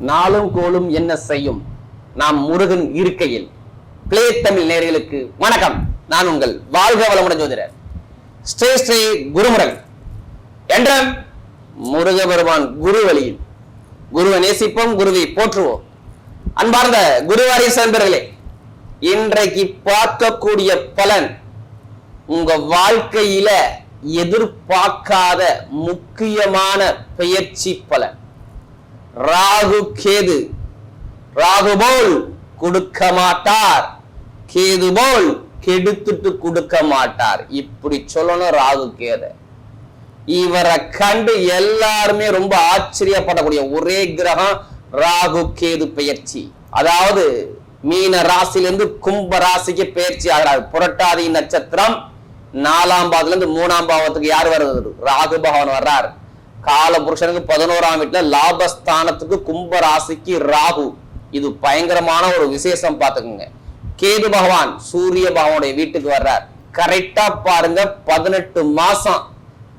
நாளும் கோலும் என்ன செய்யும்? நாம் முருகன் இருக்கையில். பிளே தமிழ் நேர்களுக்கு வணக்கம். நான் உங்கள் வாழ்க வளமுடன் ஜோதிடர். ஸ்ரீ ஸ்ரீ குருமுரல் என்ற முருக பெருமான் குரு வழியில் குருவை நேசிப்போம் குருவை போற்றுவோம். அன்பார்ந்த குருவாரி சேர்ந்தர்களே இன்றைக்கு பார்க்கக்கூடிய பலன் உங்க வாழ்க்கையில எதிர்பார்க்காத முக்கியமான பெயர்ச்சி பலன். ராகு கேது. ராகு போல் கொடுக்க மாட்டார். கேது போல் கெடுத்துட்டு கொடுக்க மாட்டார். இப்படி சொல்லணும் ராகு கேது. இவரை கண்டு எல்லாருமே ரொம்ப ஆச்சரியப்படக்கூடிய ஒரே கிரகம் ராகு கேது பெயர்ச்சி அதாவது மீன ராசியிலிருந்து கும்ப ராசிக்கு பெயர்ச்சி ஆகிறார். புரட்டாதி நட்சத்திரம் நாலாம் பாவத்துல இருந்து மூணாம் பாவத்துக்கு யார் வருது ராகு பகவான் வர்றார். கால புருஷனுக்கு பதினோராம் வீட்டுல லாபஸ்தானத்துக்கு கும்ப ராசிக்கு ராகு. இது பயங்கரமான ஒரு விசேஷம் பார்த்துக்குங்க. கேது பகவான் சூரிய பகவானுடைய வீட்டுக்கு வர்றார். கரெக்டா பாருங்க பதினெட்டு மாசம்.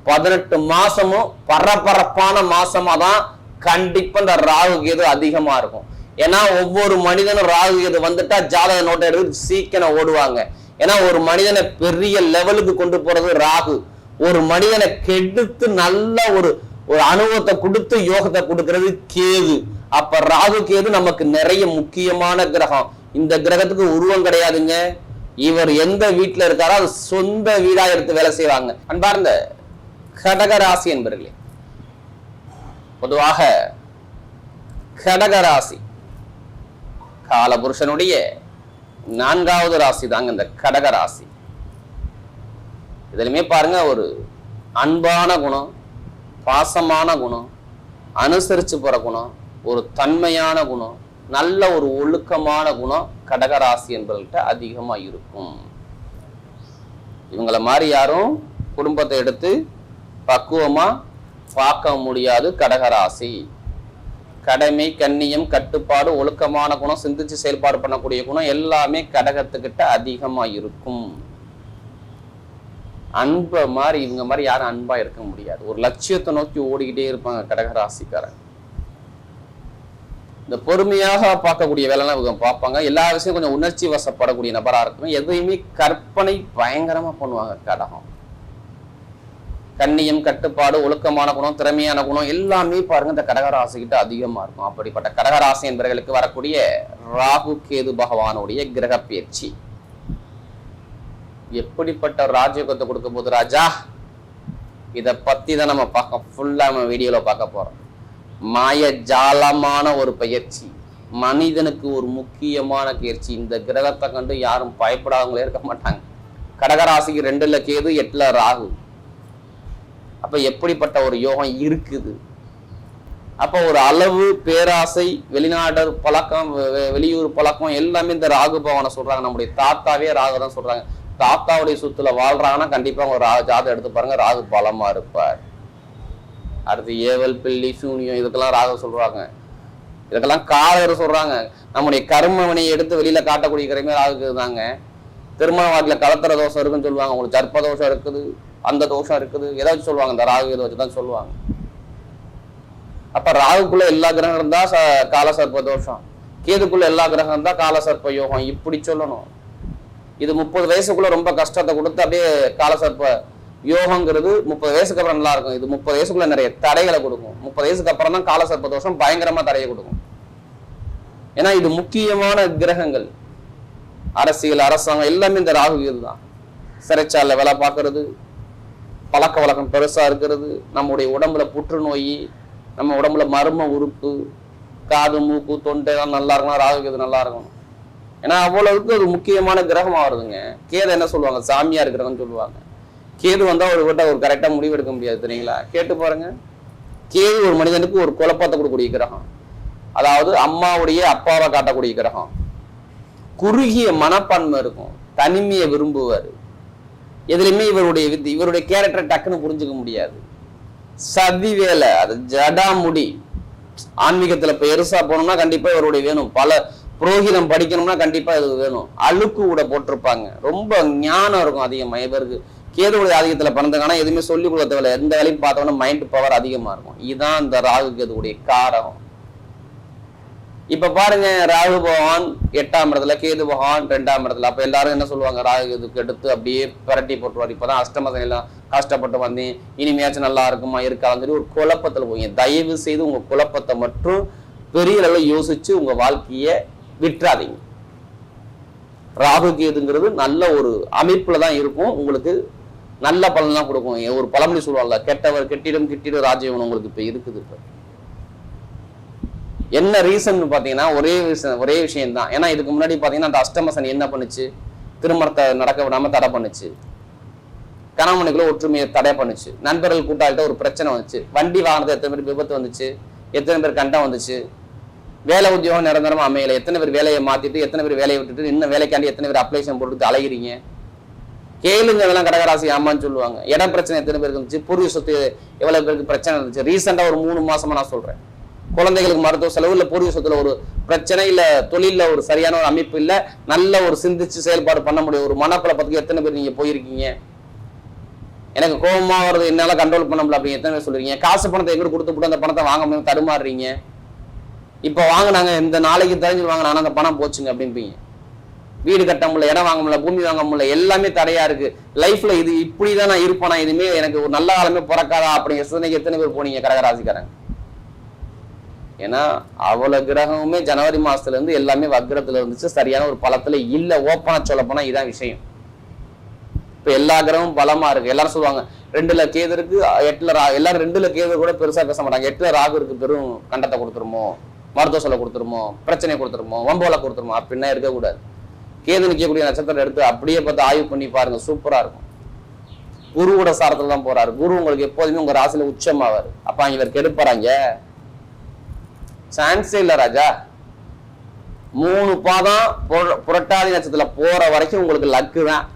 பதினெட்டு மாசமும் பரபரப்பான மாசமா தான் கண்டிப்பா இந்த ராகு கேது அதிகமா இருக்கும். ஏன்னா ஒவ்வொரு மனிதனும் ராகு கேது வந்துட்டா ஜாதக நோட்டை எடுத்து சீக்கிரம் ஓடுவாங்க. ஏன்னா ஒரு மனிதனை பெரிய லெவலுக்கு கொண்டு போறது ராகு. ஒரு மனிதனை கெடுத்து நல்ல ஒரு ஒரு அனுபவத்தை கொடுத்து யோகத்தை கொடுக்கறது கேது. அப்ப ராகு கேது நமக்கு நிறைய முக்கியமான கிரகம். இந்த கிரகத்துக்கு உருவம் கிடையாதுங்க. இவர் எந்த வீட்டுல இருக்காரோ அது சொந்த வீடா எடுத்து வேலை செய்வாங்க. அன்பார்ந்த கடகராசி என்பர்களே பொதுவாக கடகராசி காலபுருஷனுடைய நான்காவது ராசி தாங்க இந்த கடகராசி. இதுலையுமே இதுலயுமே பாருங்க ஒரு அன்பான குணம் பாசமான குணம் அனுசரித்து போகிற குணம் ஒரு தன்மையான குணம் நல்ல ஒரு ஒழுக்கமான குணம் கடகராசி என்பவர்கள்ட்ட அதிகமாக இருக்கும். இவங்களை மாதிரி யாரும் குடும்பத்தை எடுத்து பக்குவமாக பார்க்க முடியாது கடகராசி. கடமை கண்ணியம் கட்டுப்பாடு ஒழுக்கமான குணம் சிந்திச்சு செயல்பாடு பண்ணக்கூடிய குணம் எல்லாமே கடகத்துக்கிட்ட அதிகமாக இருக்கும். அன்பை மாதிரி இவங்க மாதிரி யாரும் அன்பாக இருக்க முடியாது. ஒரு லட்சியத்தை நோக்கி ஓடிக்கிட்டே இருப்பாங்க கடகராசிக்காரங்க இந்த பொறுமையாக பார்க்கக்கூடிய வேலைலாம் இவங்க பார்ப்பாங்க. எல்லா விஷயம் கொஞ்சம் உணர்ச்சி வசப்படக்கூடிய நபராக இருக்கும் எதையுமே கற்பனை பயங்கரமாக பண்ணுவாங்க கடகம். கண்ணியம் கட்டுப்பாடு ஒழுக்கமான குணம் திறமையான குணம் எல்லாமே பாருங்க இந்த கடகராசிக்கிட்ட அதிகமாக இருக்கும். அப்படிப்பட்ட கடகராசி என்பவர்களுக்கு வரக்கூடிய ராகு கேது பகவானுடைய கிரக பயிற்சி எப்படிப்பட்ட ராஜயோகத்தை கொடுக்கும் போது ராஜா இத பத்தி தான் நம்ம பார்க்க ஃபுல்லாக நம்ம வீடியோல பார்க்க போறோம். மாய ஜாலமான ஒரு பயிற்சி. மனிதனுக்கு ஒரு முக்கியமான பயிற்சி. இந்த கிரகத்தை கண்டு யாரும் பயப்படாதவங்களே இருக்க மாட்டாங்க. கடகராசிக்கு ரெண்டுல கேது எட்டுல ராகு. அப்ப எப்படிப்பட்ட ஒரு யோகம் இருக்குது? அப்ப ஒரு அளவு பேராசை வெளிநாடு பழக்கம் வெ- வெளியூர் பழக்கம் எல்லாமே இந்த ராகு பவனை சொல்றாங்க. நம்முடைய தாத்தாவே ராகு தான் சொல்றாங்க. தாத்தாவுடைய சுத்துல வாழ்றாங்கன்னா கண்டிப்பா அவங்க ரா ஜாதம் எடுத்து பாருங்க. ராகு பலமா இருப்பார். அடுத்து ஏவல் பில்லி சூனியம் இதுக்கெல்லாம் ராகு சொல்றாங்க. இதுக்கெல்லாம் காலர் சொல்றாங்க. நம்முடைய கர்மவனை எடுத்து வெளியில காட்டக்கூடிய கிரமே ராகுக்கு தாங்க திருமண வாட்டில கலத்திர தோஷம் இருக்குன்னு சொல்லுவாங்க. உங்களுக்கு சர்ப்ப தோஷம் இருக்குது அந்த தோஷம் இருக்குது. எதை வச்சு சொல்லுவாங்க. இந்த ராகு இதை வச்சு தான் சொல்லுவாங்க. அப்ப ராகுக்குள்ள எல்லா கிரகம் இருந்தா ச- காலசர்ப்ப தோஷம். கேதுக்குள்ள எல்லா கிரகம் இருந்தா காலசர்ப்ப யோகம். இப்படி சொல்லணும். இது முப்பது வயசுக்குள்ள ரொம்ப கஷ்டத்தை கொடுத்து அப்படியே காலசர்ப்ப யோகங்கிறது முப்பது வயசுக்கு அப்புறம் நல்லா இருக்கும். இது முப்பது வயசுக்குள்ள நிறைய தடைகளை கொடுக்கும். முப்பது வயசுக்கு அப்புறம் தான் காலசர்ப்ப தோஷம் பயங்கரமா தடையை கொடுக்கும். ஏன்னா இது முக்கியமான கிரகங்கள். அரசியல் அரசாங்கம் எல்லாமே இந்த ராகு தான். சிறைச்சாலை வேலை பார்க்கறது பழக்க வழக்கம் பெருசா இருக்கிறது நம்முடைய உடம்புல புற்றுநோய் நம்ம உடம்புல மர்ம உறுப்பு காது மூக்கு தொண்டை எல்லாம் நல்லா இருக்கணும் ராகு நல்லா இருக்கணும் ஏன்னா அவ்வளவுக்கு அது முக்கியமான கிரகம் வருதுங்க கேது என்ன சொல்லுவாங்க? சாமியார் கிரகம்னு சொல்லுவாங்க. கேது வந்தால் ஒரு கிட்ட ஒரு கரெக்டாக முடிவு எடுக்க முடியாது தெரியுங்களா? கேட்டு பாருங்க. கேது ஒரு மனிதனுக்கு ஒரு குழப்பத்தை கொடுக்கக்கூடிய கிரகம். அதாவது அம்மாவுடைய அப்பாவை காட்டக்கூடிய கிரகம். குறுகிய மனப்பான்மை இருக்கும். தனிமையை விரும்புவார். எதுலையுமே இவருடைய வித்- இவருடைய கேரக்டரை டக்குன்னு புரிஞ்சுக்க முடியாது. சதி வேலை அது ஜடாமுடி. ஆன்மீகத்தில் பெருசாக போனோம்னா கண்டிப்பாக இவருடைய வேணும். பல புரோகிதம் படிக்கணும்னா கண்டிப்பா இது வேணும். அழுக்கு கூட போட்டிருப்பாங்க. ரொம்ப ஞானம் இருக்கும் அதிகமா. இவருக்கு கேதுவுடைய ஆதிக்கத்துல பிறந்தக்கான எதுவுமே சொல்லி கொடுக்க தேவையில்ல. எந்த வேலையும் பார்த்தோம்னா மைண்ட் பவர் அதிகமா இருக்கும். இதுதான் இந்த ராகு கேதுவுடைய காரகம் இப்ப பாருங்க ராகு பகவான் எட்டாம் இடத்துல கேது பகவான் ரெண்டாம் இடத்துல. அப்ப எல்லாரும் என்ன சொல்லுவாங்க? ராகு கேதுக்கு எடுத்து அப்படியே பிரட்டி போட்டுருவார். இப்பதான் அஷ்டமசம் எல்லாம் கஷ்டப்பட்டு வந்தேன். இனிமையாச்சும் நல்லா இருக்குமா இருக்காதுன்னு சொல்லி ஒரு குழப்பத்துல போவீங்க. தயவு செய்து உங்க குழப்பத்தை மட்டும் பெரிய அளவில் யோசிச்சு உங்க வாழ்க்கையை விட்டுறாதீங்க. ராகு கேதுங்கிறது நல்ல ஒரு அமைப்பில் தான் இருக்கும். உங்களுக்கு நல்ல பலன்லாம் கொடுக்கும். ஒரு பழமொழி சொல்லுவாங்கல்ல கெட்டவர் கெட்டிடம் கெட்டிடம் ராஜ்யம் உங்களுக்கு இப்போ இருக்குது இப்போ. என்ன ரீசன் பார்த்தீங்கன்னா ஒரே விஷயம் ஒரே விஷயம் தான் ஏன்னா இதுக்கு முன்னாடி பார்த்தீங்கன்னா அந்த அஷ்டமசன் என்ன பண்ணுச்சு? திருமணத்தை நடக்க விடாமல் தடை பண்ணுச்சு. கணவனுக்குள்ள ஒற்றுமையை தடை பண்ணுச்சு. நண்பர்கள் கூட்டாளிட்ட ஒரு பிரச்சனை வந்துச்சு. வண்டி வாங்கினது எத்தனை பேர் விபத்து வந்துச்சு? எத்தனை பேர் கண்டம் வந்துச்சு? வேலை உத்தியோகம் நிரந்தரமா அமையல. எத்தனை பேர் வேலையை மாத்திட்டு எத்தனை பேர் வேலையை விட்டுட்டு இன்னும் வேலைக்காண்டி எத்தனை பேர் அப்ளிகேஷன் போட்டு அலைகிறீங்க கேளுங்க இதெல்லாம் கடகராசி ஆமான்னு சொல்லுவாங்க. இடம் பிரச்சனை எத்தனை பேருக்கு இருந்துச்சு? பூர்வீக சொத்து எவ்வளவு பேருக்கு பிரச்சனை இருந்துச்சு? ரீசெண்டா ஒரு மூணு மாசமா நான் சொல்றேன். குழந்தைகளுக்கு மருத்துவ செலவு இல்லை பூர்வீக சொத்துல ஒரு பிரச்சனை இல்ல தொழிலில் ஒரு சரியான ஒரு அமைப்பு இல்ல நல்ல ஒரு சிந்திச்சு செயல்பாடு பண்ண முடியும் ஒரு மனக்குழப்பத்துக்கு எத்தனை பேர் நீங்க போயிருக்கீங்க? எனக்கு கோபமா வருது என்னால கண்ட்ரோல் பண்ண முடியல அப்படின்னு எத்தனை பேர் சொல்லுறீங்க காசு பணத்தை எங்கிட்ட கொடுத்து போட்டு அந்த பணத்தை வாங்க முடியும் தடுமாறுறீங்க? இப்போ வாங்கினாங்க இந்த நாளைக்கு தெரிஞ்சு வாங்கினா அந்த பணம் போச்சுங்க அப்படின்பீங்க வீடு கட்ட முடியல இடம் வாங்க முடியல பூமி வாங்க முடியல எல்லாமே தடையா இருக்கு. லைஃப்ல இது இப்படி தான் நான் இருப்பேனா இதுமே எனக்கு ஒரு நல்ல காலமே பிறக்காதா அப்படிங்கிற சிந்தனைக்கு எத்தனை பேர் போனீங்க கடகராசிக்காரங்க? ஏன்னா அவ்வளவு கிரகமுமே ஜனவரி மாசத்துல இருந்து எல்லாமே வக்ரத்துல இருந்துச்சு. சரியான ஒரு பழத்துல இல்ல ஓப்பனா சொல்ல போனா இதான் விஷயம். இப்ப எல்லா கிரகமும் பலமா இருக்கு. எல்லாரும் சொல்லுவாங்க ரெண்டுல கேது இருக்கு எட்டுல ரா எல்லாரும் ரெண்டுல கேது கூட பெருசா பேச மாட்டாங்க. எட்டுல ராகு இருக்கு பெரும் கண்டத்தை கொடுத்துருமோ? மருத்துவ சொல்ல கொடுத்துருமோ பிரச்சனை கொடுத்துருமோ வம்போல கொடுத்துருமோ அப்படின்னா இருக்கக்கூடாது. கேது நிற்கக்கூடிய நட்சத்திரம் எடுத்து அப்படியே பார்த்து ஆய்வு பண்ணி பாருங்க சூப்பரா இருக்கும். குருவோட சாரத்துல தான் போறாரு. குரு உங்களுக்கு எப்போதுமே உங்க ராசியில உச்சமாவார். அப்ப இவர் கெடுப்பாராங்க சான்ஸே இல்ல ராஜா. மூணு பாதம் புர- புரட்டாதி நட்சத்திரத்துல போற வரைக்கும் உங்களுக்கு லக்கு தான்.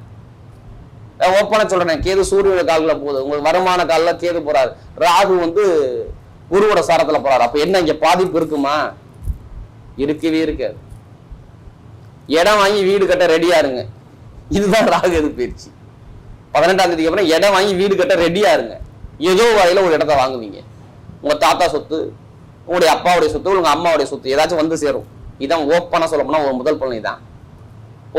ஓப்பனா சொல்றேன் கேது சூரியனோட காலில் போகுது. உங்களுக்கு வருமான காலில் கேது போறாரு. ராகு வந்து குருவோட சாரத்துல போறாரு. அப்ப என்ன இங்க பாதிப்பு இருக்குமா? இருக்கவே இருக்காது. இடம் வாங்கி வீடு கட்ட ரெடியா இருங்க. இதுதான் ராகு எது பயிற்சி. பதினெட்டாம் தேதிக்கு அப்புறம் இடம் வாங்கி வீடு கட்ட ரெடியா இருங்க. ஏதோ வகையில ஒரு இடத்த வாங்குவீங்க. உங்க தாத்தா சொத்து உங்களுடைய அப்பாவுடைய சொத்து உங்க அம்மாவுடைய சொத்து ஏதாச்சும் வந்து சேரும். இதான் ஓப்பனா சொல்ல போனா ஒரு முதல் பலன் தான்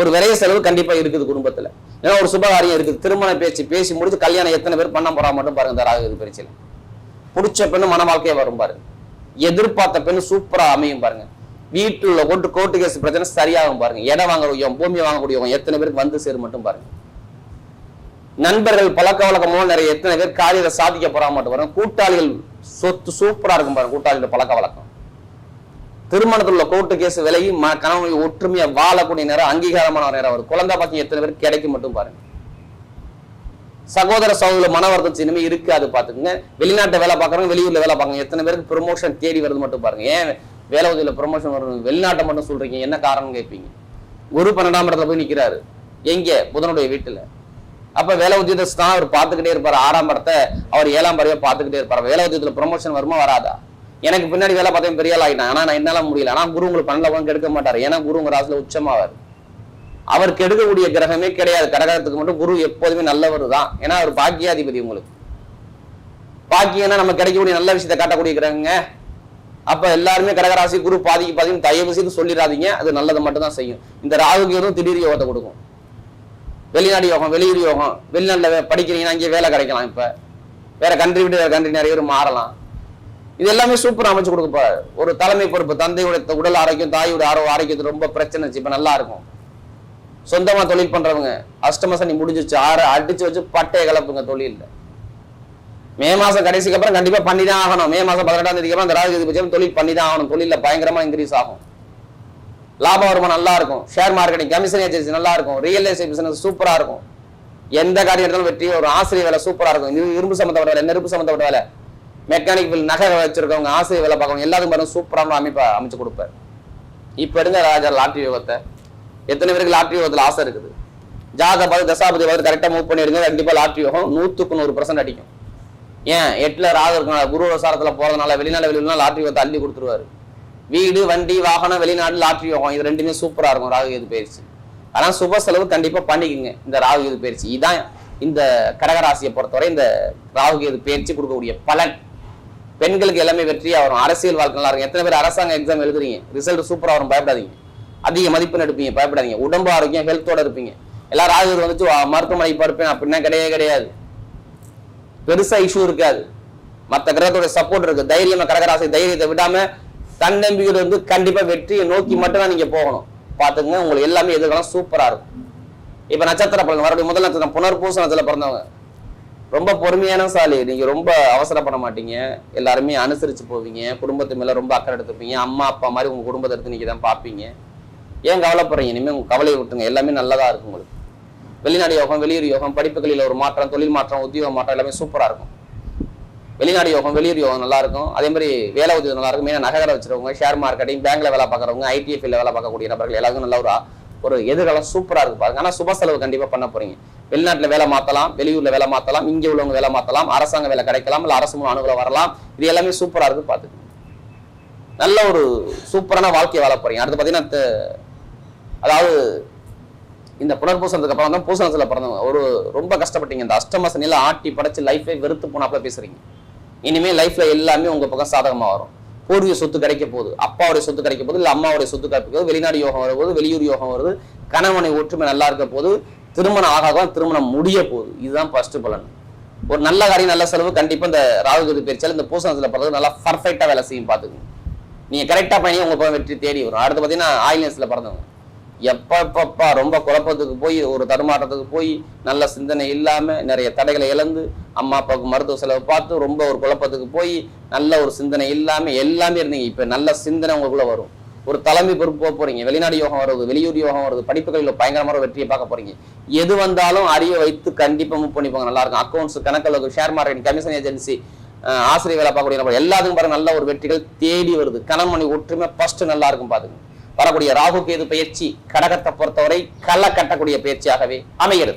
ஒரு விரைய செலவு கண்டிப்பா இருக்குது குடும்பத்துல. ஏன்னா ஒரு சுபகாரியம் இருக்குது. திருமண பேச்சு பேசி முடிச்சு கல்யாணம் எத்தனை பேர் பண்ண போறா மட்டும் பாருங்க இந்த ராகு பரிச்சையில பிடிச்ச பெண்ணு மன வாழ்க்கையே வரும் பாருங்க. எதிர்பார்த்த பெண்ணு சூப்பரா அமையும் பாருங்க. வீட்டுல உள்ள கோர்ட்டு கேஸ் பிரச்சனை சரியாகும் பாருங்க. இடம் வாங்கக்கூடியவங்க பூமி வாங்கக்கூடியவங்க எத்தனை பேருக்கு வந்து சேரும் மட்டும் பாருங்க. நண்பர்கள் பழக்க வழக்கமோ நிறைய எத்தனை பேர் காரியத்தை சாதிக்க போறா மட்டும் பாருங்க. கூட்டாளிகள் சொத்து சூப்பரா இருக்கும் பாருங்க கூட்டாளிகள் பழக்க வழக்கம். திருமணத்தில் உள்ள கோர்ட்டு கேஸ் விலகி ம கணவன் ஒற்றுமையா வாழக்கூடிய நேரம் அங்கீகாரமான நேரம் வரும். குழந்தை பாக்கியம் எத்தனை பேர் கிடைக்கும் மட்டும் பாருங்க. சகோதர சகோதர மன வருத்தம் சின்னமே இருக்காது அது பாத்துக்கோங்க வெளிநாட்டு வேலை பார்க்கறவங்க வெளியூர்ல வேலை பார்க்கணும் எத்தனை பேருக்கு ப்ரொமோஷன் தேடி வருது மட்டும் பாருங்க. ஏன் வேலை உதவியில ப்ரொமோஷன் வரும் வெளிநாட்டை மட்டும் சொல்றீங்க. என்ன காரணம் கேட்பீங்க. குரு பன்னெண்டாம் இடத்துல போய் நிக்கிறாரு. எங்க? புதனுடைய வீட்டுல. அப்ப வேலை உத்தியத்தை தான் அவர் பார்த்துக்கிட்டே இருப்பார். ஆறாம் இடத்தை அவர் ஏழாம் பறவை பார்த்துக்கிட்டே இருப்பார். வேலை உத்தியத்துல ப்ரொமோஷன் வருமா வராதா? எனக்கு பின்னாடி வேலை பார்த்தேன் பெரிய ஆள் ஆகிட்டான் ஆனா நான் என்னால முடியல. ஆனா குரு உங்களுக்கு பன்னெண்டுல உட்கார்ந்து கெடுக்க மாட்டார். ஏன்னா குரு உங்க ராசியில உச்சமாவார். அவர் கெடுக்கக்கூடிய கிரகமே கிடையாது. கடகத்துக்கு மட்டும் குரு எப்போதுமே நல்லவர் தான். ஏன்னா அவர் பாக்கியாதிபதி உங்களுக்கு. பாக்கியம்னா நம்ம கிடைக்கக்கூடிய நல்ல விஷயத்தை காட்டக்கூடிய கிரகங்க. அப்ப எல்லாருமே கடகராசி குரு பாதிக்கு பாதிக்குன்னு தயவு செய்து சொல்லிடாதீங்க. அது நல்லதை மட்டும் தான் செய்யும். இந்த ராகுக்கு எதுவும் திடீர் யோகத்தை கொடுக்கும். வெளிநாடு யோகம் வெளியூர் யோகம் வெளிநாட்டில் படிக்கிறீங்கன்னா இங்கே வேலை கிடைக்கலாம் இப்ப. வேற கண்ட்ரி விட்டு வேற கண்ட்ரி நிறைய பேர் மாறலாம். இது எல்லாமே சூப்பர் அமைச்சு கொடுக்க ஒரு தலைமை பொறுப்பு தந்தையுடைய உடல் ஆரோக்கியம் தாயோட ஆரோ ஆரோக்கியத்து ரொம்ப பிரச்சனை இப்போ இப்ப நல்லா இருக்கும். சொந்தமா தொழில் பண்றவங்க. அஷ்டம சனி முடிஞ்சிருச்சு. ஆறு அடிச்சு வச்சு பட்டைய கலப்புங்க தொழிலில். மே மாசம் கடைசிக்கு அப்புறம் கண்டிப்பா பண்ணி தான் ஆகணும். மே மாசம் பதினெட்டாம் தேதிக்கு அப்புறம் அந்த ராகு பட்சம் தொழில் பண்ணி தான் ஆகணும். தொழிலில் பயங்கரமா இன்க்ரீஸ் ஆகும். லாப வருமானம் நல்லா இருக்கும். ஷேர் மார்க்கெட்டிங் கமிஷன் ஏஜென்சி நல்லா இருக்கும். ரியல் எஸ்டேட் பிசினஸ் சூப்பரா இருக்கும். எந்த காரியம் எடுத்தாலும் வெற்றி. ஒரு ஆசிரியர் வேலை சூப்பரா இருக்கும். இரும்பு சம்பந்தப்பட்ட வேலை நெருப்பு சம்பந்தப்பட்ட வேலை. மெக்கானிக் பில் நகை வச்சிருக்கவங்க ஆசிரியர் வேலை பார்க்கணும் எல்லாத்துக்கும் பாருங்க சூப்பரான அமைப்பா அமைச்சு கொடுப்பார். இப்ப எடுங்க ராஜா லாட்டி யோகத்தை. எத்தனை பேருக்கு லாட்ரி யோகத்துல ஆசை இருக்குது? ஜாதக பார்த்து தசாபதி பார்த்து கரெக்டாக மூவ் பண்ணிடுங்க கண்டிப்பாக லாட்ரி யோகம் நூற்றுக்கு நூறு பர்சன்ட் அடிக்கும். ஏன்? எட்டில் ராகு இருக்கனால குரு விவசாரத்தில் போகிறதுனால வெளிநாடு வெளியூர்லாம் லாட்ரி யோகத்தை அள்ளி கொடுத்துருவாரு. வீடு வண்டி வாகனம் வெளிநாடு லாட்ரி யோகம் இது ரெண்டுமே சூப்பராக இருக்கும் ராகு இது பயிற்சி. ஆனால் சுப செலவு கண்டிப்பாக பண்ணிக்கோங்க இந்த ராகு இது பயிற்சி. இதான் இந்த கடகராசியை பொறுத்தவரை இந்த ராகு பயிற்சி கொடுக்கக்கூடிய பலன். பெண்களுக்கு எல்லாமே வெற்றியாக வரும். அரசியல் வாழ்க்கை நல்லா இருக்கும். எத்தனை பேர் அரசாங்க எக்ஸாம் எழுதுறீங்க? ரிசல்ட் சூப்பராக வரும். பயப்படாதீங்க. அதிக மதிப்பெண் எடுப்பீங்க பயப்படாதீங்க. உடம்பு ஆரோக்கியம் ஹெல்த்தோட இருப்பீங்க. எல்லாரும் ராஜூர் வந்துட்டு மருத்துவமனை பார்ப்பேன் படுப்பேன் அப்படின்னா கிடையவே கிடையாது. பெருசா இஷ்யூ இருக்காது. மத்த கிரகத்தோட சப்போர்ட் இருக்கு. தைரியமா கடகராசி தைரியத்தை விடாம தன்னம்பிக்கையோட வந்து கண்டிப்பா வெற்றியை நோக்கி மட்டும்தான் நீங்க போகணும். பாத்துங்க உங்களுக்கு எல்லாமே எதிர்காலம் சூப்பரா இருக்கும். இப்ப நட்சத்திர பலன் வரக்கூடிய முதல் நட்சத்திரம் புனர்பூச நட்சத்திரம் பிறந்தவங்க. ரொம்ப பொறுமையான சாலி. நீங்க ரொம்ப அவசரப்பட மாட்டீங்க. எல்லாருமே அனுசரிச்சு போவீங்க. குடும்பத்து மேல ரொம்ப அக்கறை எடுத்துப்பீங்க. அம்மா அப்பா மாதிரி உங்க குடும்பத்தை எடுத்து நீங்க தான் பாப்பீங்க ஏன் கவலைப்படுறீங்க? இனிமேல் உங்க கவலையை விட்டுங்க எல்லாமே நல்லதா இருக்கும் உங்களுக்கு. வெளிநாடு யோகம் வெளியூர் யோகம் படிப்புகளில் ஒரு மாற்றம் தொழில் மாற்றம் உத்தியோக மாற்றம் எல்லாமே சூப்பராக இருக்கும். வெளிநாடு யோகம் வெளியூர் யோகம் நல்லா இருக்கும். அதே மாதிரி வேலை உதவி நல்லா இருக்கும். மெயினாக நகர வச்சிருக்கவங்க ஷேர் மார்க்கெட்டிங் பேங்க்ல வேலை பார்க்குறவங்க ஐடிஎஃப் ஃபீல்ட்ல வேலை பார்க்கக்கூடிய நபர்கள் எல்லாருக்கும் நல்ல ஒரு ஒரு எதிர்காலம் சூப்பராக இருக்கு பாருங்க. ஆனால் சுப செலவு கண்டிப்பாக பண்ண போறீங்க. வெளிநாட்டில் வேலை மாத்தலாம் வெளியூர்ல வேலை மாற்றலாம் இங்கே உள்ளவங்க வேலை மாத்தலாம் அரசாங்க வேலை கிடைக்கலாம் இல்லை அரசு மூலம் அனுகூலம் வரலாம். இது எல்லாமே சூப்பராக இருக்கு பார்த்துக்கோங்க நல்ல ஒரு சூப்பரான வாழ்க்கையை வாழ போறீங்க. அடுத்து பார்த்தீங்கன்னா அதாவது இந்த புனர்பூசனத்துக்கு அப்புறம் தான் பூசணத்துல பிறந்தவங்க. ஒரு ரொம்ப கஷ்டப்பட்டீங்க. இந்த அஷ்டம சனியில ஆட்டி படைச்சு லைஃபை வெறுத்து போனாப்புல பேசுறீங்க. இனிமே லைஃப்ல எல்லாமே உங்க பக்கம் சாதகமா வரும். பூர்வீக சொத்து கிடைக்க போகுது. அப்பாவுடைய சொத்து கிடைக்க போகுது. இல்ல அம்மாவுடைய சொத்து கிடைக்க போகுது. வெளிநாடு யோகம் வரும்போது வெளியூர் யோகம் வருது. கணவனை ஒற்றுமை நல்லா இருக்க போது திருமணம் ஆகாதான் திருமணம் முடிய போகுது. இதுதான் ஃபர்ஸ்ட் பலன். ஒரு நல்ல காரியம் நல்ல செலவு கண்டிப்பா இந்த ராகுகதி பேச்சால் இந்த பூசணத்துல பிறகு நல்லா பர்ஃபெக்டா வேலை செய்யும் பாத்துக்கோங்க நீங்க கரெக்டா பண்ணி உங்க பக்கம் வெற்றி தேடி வரும். அடுத்து பாத்தீங்கன்னா ஆயிலன்ஸில் பிறந்தவங்க. எப்பப்பப்பா ரொம்ப குழப்பத்துக்கு போய் ஒரு தடுமாற்றத்துக்கு போய் நல்ல சிந்தனை இல்லாமல் நிறைய தடைகளை இழந்து அம்மா அப்பாவுக்கு மருத்துவ செலவு பார்த்து ரொம்ப ஒரு குழப்பத்துக்கு போய் நல்ல ஒரு சிந்தனை இல்லாமல் எல்லாமே இருந்தீங்க. இப்போ நல்ல சிந்தனை உங்களுக்குள்ளே வரும். ஒரு தலைமை பொறுப்பு போக போறீங்க. வெளிநாடு யோகம் வருது வெளியூர் யோகம் வருது படிப்புகளில் பயங்கரமான வெற்றியை பார்க்க போறீங்க. எது வந்தாலும் அறிய வைத்து கண்டிப்பாக மூவ் பண்ணிப்பாங்க. நல்லா இருக்கும். அக்கௌண்ட்ஸ் கணக்கில் ஷேர் மார்க்கெட் கமிஷன் ஏஜென்சி ஆசிரியர் வேலை பார்க்கக்கூடிய எல்லாத்துக்கும் பாருங்க நல்ல ஒரு வெற்றிகள் தேடி வருது. கணமணி ஒற்றுமை ஃபர்ஸ்ட் நல்லா இருக்கும் பாத்துங்க வரக்கூடிய ராகு கேது பயிற்சி கடகத்தை பொறுத்தவரை களை கட்டக்கூடிய பயிற்சியாகவே அமைகிறது.